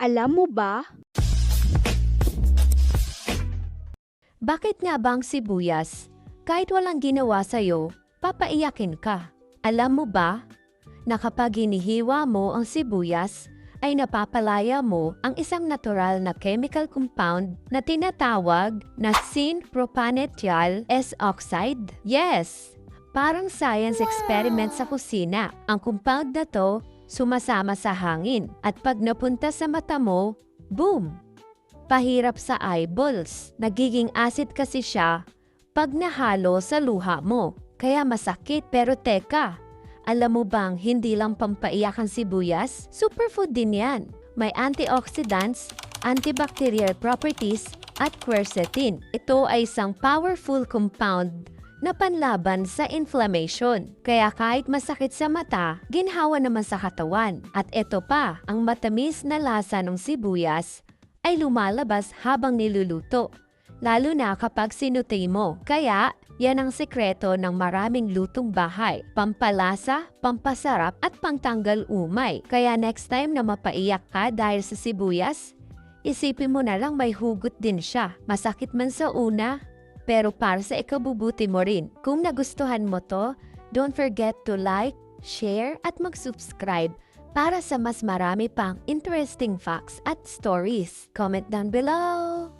Alam mo ba? Bakit nga bang sibuyas? Kahit walang ginawa sa'yo, papaiyakin ka. Alam mo ba na kapag hinihiwa mo ang sibuyas, ay napapalaya mo ang isang natural na chemical compound na tinatawag na sin-propanethyl S-oxide? Yes! Parang science experiment sa kusina. Ang compound na to sumasama sa hangin at pag napunta sa mata mo, boom! Pahirap sa eyeballs. Nagiging acid kasi siya pag nahalo sa luha mo. Kaya masakit pero teka, alam mo bang hindi lang pampaiyak ang sibuyas? Superfood din yan. May antioxidants, antibacterial properties, at quercetin. Ito ay isang powerful compound na panlaban sa inflammation. Kaya kahit masakit sa mata, ginhawa naman sa katawan. At ito pa, ang matamis na lasa ng sibuyas ay lumalabas habang niluluto. Lalo na kapag sinutay mo. Kaya, yan ang sekreto ng maraming lutong bahay. Pampalasa, pampasarap at pangtanggal umay. Kaya next time na mapaiyak ka dahil sa sibuyas, isipin mo na lang may hugot din siya. Masakit man sa una, pero para sa ikabubuti mo rin. Kung nagustuhan mo to, don't forget to like, share at mag-subscribe para sa mas marami pang interesting facts at stories. Comment down below!